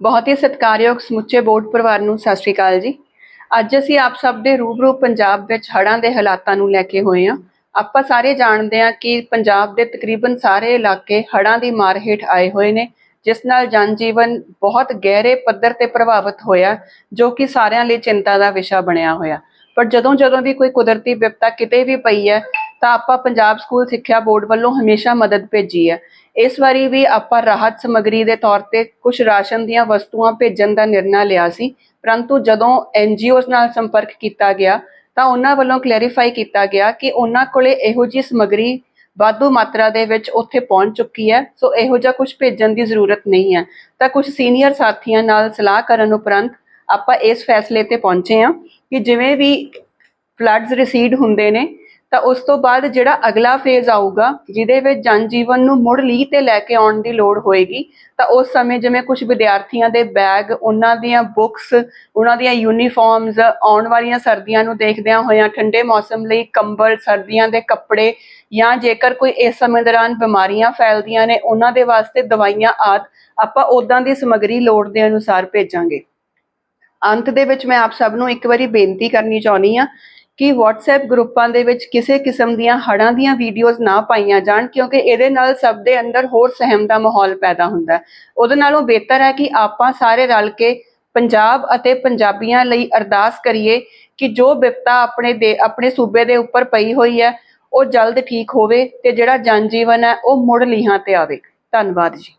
ਬਹੁਤ ਹੀ ਸਤਿਕਾਰਯੋਗ ਸਮੁੱਚੇ ਬੋਰਡ ਪਰਿਵਾਰ ਨੂੰ ਸਤਿ ਸ਼੍ਰੀ ਅਕਾਲ ਜੀ। ਅੱਜ ਅਸੀਂ ਆਪ ਸਭ ਦੇ ਰੂਬਰੂ ਪੰਜਾਬ ਵਿੱਚ ਹੜ੍ਹਾਂ ਦੇ ਹਾਲਾਤਾਂ ਨੂੰ ਲੈ ਕੇ ਹੋਏ ਹਾਂ। ਆਪਾਂ ਸਾਰੇ ਜਾਣਦੇ ਹਾਂ ਕਿ ਪੰਜਾਬ ਦੇ ਤਕਰੀਬਨ ਸਾਰੇ ਇਲਾਕੇ ਹੜ੍ਹਾਂ ਦੀ ਮਾਰ ਹੇਠ ਆਏ ਹੋਏ ਨੇ, ਜਿਸ ਨਾਲ ਜਨਜੀਵਨ ਬਹੁਤ ਗਹਿਰੇ ਪੱਧਰ ਤੇ ਪ੍ਰਭਾਵਿਤ ਹੋਇਆ, ਜੋ ਕਿ ਸਾਰਿਆਂ ਲਈ ਚਿੰਤਾ ਦਾ ਵਿਸ਼ਾ ਬਣਿਆ ਹੋਇਆ। ਪਰ ਜਦੋਂ ਜਦੋਂ ਵੀ ਕੋਈ ਕੁਦਰਤੀ ਵਿਪਤਾ ਕਿਤੇ ਵੀ ਪਈ ਹੈ ਤਾਂ ਆਪਾਂ ਪੰਜਾਬ ਸਕੂਲ ਸਿੱਖਿਆ ਬੋਰਡ ਵੱਲੋਂ ਹਮੇਸ਼ਾ ਮਦਦ ਭੇਜੀ ਹੈ। ਇਸ ਵਾਰੀ ਵੀ ਆਪਾਂ ਰਾਹਤ ਸਮੱਗਰੀ ਦੇ ਤੌਰ ਤੇ ਕੁਝ ਰਾਸ਼ਨ ਦੀਆਂ ਵਸਤੂਆਂ ਭੇਜਣ ਦਾ ਨਿਰਣਾ ਲਿਆ ਸੀ। ਪਰੰਤੂ ਜਦੋਂ ਐਨਜੀਓਜ਼ ਨਾਲ ਸੰਪਰਕ ਕੀਤਾ ਗਿਆ, ਤਾਂ ਉਹਨਾਂ ਵੱਲੋਂ ਕਲੈਰੀਫਾਈ ਕੀਤਾ ਗਿਆ ਕਿ ਉਹਨਾਂ ਕੋਲੇ ਇਹੋ ਜਿਹੀ ਸਮੱਗਰੀ ਵਾਧੂ ਮਾਤਰਾ ਦੇ ਵਿੱਚ ਉੱਥੇ ਪਹੁੰਚ ਚੁੱਕੀ ਹੈ, ਸੋ ਇਹੋ ਜਿਹਾ ਕੁਝ ਭੇਜਣ ਦੀ ਜ਼ਰੂਰਤ ਨਹੀਂ ਹੈ। ਤਾਂ ਕੁਝ ਸੀਨੀਅਰ ਸਾਥੀਆਂ ਨਾਲ ਸਲਾਹ ਕਰਨ ਉਪਰੰਤ ਆਪਾਂ ਇਸ ਫੈਸਲੇ ਤੇ ਪਹੁੰਚੇ ਹਾਂ ਕਿ ਜਿਵੇਂ ਵੀ ਫਲੱਡਸ ਰਿਸੀਡ ਹੁੰਦੇ ਨੇ, ਤਾਂ ਉਸ ਤੋਂ ਬਾਅਦ ਜਿਹੜਾ ਅਗਲਾ ਫੇਜ਼ ਆਊਗਾ, ਜਿਹਦੇ ਵਿੱਚ ਜਨਜੀਵਨ ਨੂੰ ਮੁੜ ਲੀਹ ਤੇ ਲੈ ਕੇ ਆਉਣ ਦੀ ਲੋੜ ਹੋਏਗੀ, ਤਾਂ ਉਸ ਸਮੇਂ ਜਿਵੇਂ ਕੁਝ ਵਿਦਿਆਰਥੀਆਂ ਦੇ ਬੈਗ ਉਹਨਾਂ ਦੀਆਂ ਬੁੱਕਸ ਉਹਨਾਂ ਦੀਆਂ ਯੂਨੀਫਾਰਮਸ ਆਉਣ ਵਾਲੀਆਂ ਸਰਦੀਆਂ ਨੂੰ ਦੇਖਦਿਆਂ ਹੋਇਆਂ, ਠੰਡੇ ਮੌਸਮ ਲਈ ਕੰਬਲ, ਸਰਦੀਆਂ ਦੇ ਕੱਪੜੇ, ਜਾਂ ਜੇਕਰ ਕੋਈ ਇਸ ਸਮੇਂ ਦੌਰਾਨ ਬਿਮਾਰੀਆਂ ਫੈਲਦੀਆਂ ਨੇ, ਉਹਨਾਂ ਦੇ ਵਾਸਤੇ ਦਵਾਈਆਂ ਆਦਿ, ਆਪਾਂ ਉਦਾਂ ਦੀ ਸਮੱਗਰੀ ਲੋੜ ਦੇ ਅਨੁਸਾਰ ਭੇਜਾਂਗੇ। ਅੰਤ ਦੇ ਵਿੱਚ ਮੈਂ ਆਪ ਸਭ ਨੂੰ ਇੱਕ ਵਾਰੀ ਬੇਨਤੀ ਕਰਨੀ ਚਾਹੁੰਦੀ ਆ ਕਿ WhatsApp ਗਰੁੱਪਾਂ ਦੇ ਵਿੱਚ ਕਿਸੇ ਕਿਸਮ ਦੀਆਂ ਹੜ੍ਹਾਂ ਦੀਆਂ ਵੀਡੀਓਜ਼ ਨਾ ਪਾਈਆਂ ਜਾਣ, ਕਿਉਂਕਿ ਇਹਦੇ ਨਾਲ ਸਭ ਦੇ ਅੰਦਰ ਹੋਰ ਸਹਿਮ ਦਾ ਮਾਹੌਲ ਪੈਦਾ ਹੁੰਦਾ ਉਹਦੇ ਨਾਲੋਂ ਬਿਹਤਰ ਹੈ ਕਿ ਆਪਾਂ ਸਾਰੇ ਰਲ ਕੇ ਪੰਜਾਬ ਅਤੇ ਪੰਜਾਬੀਆਂ ਲਈ ਅਰਦਾਸ ਕਰੀਏ ਕਿ ਜੋ ਵਿਪਤਾ ਆਪਣੇ ਦੇ, ਆਪਣੇ ਸੂਬੇ ਦੇ ਉੱਪਰ ਪਈ ਹੋਈ ਹੈ, ਉਹ ਜਲਦ ਠੀਕ ਹੋਵੇ ਤੇ ਜਿਹੜਾ ਜਨਜੀਵਨ ਹੈ, ਉਹ ਮੁੜ ਲੀਹਾਂ ਤੇ ਆਵੇ। ਧੰਨਵਾਦ ਜੀ।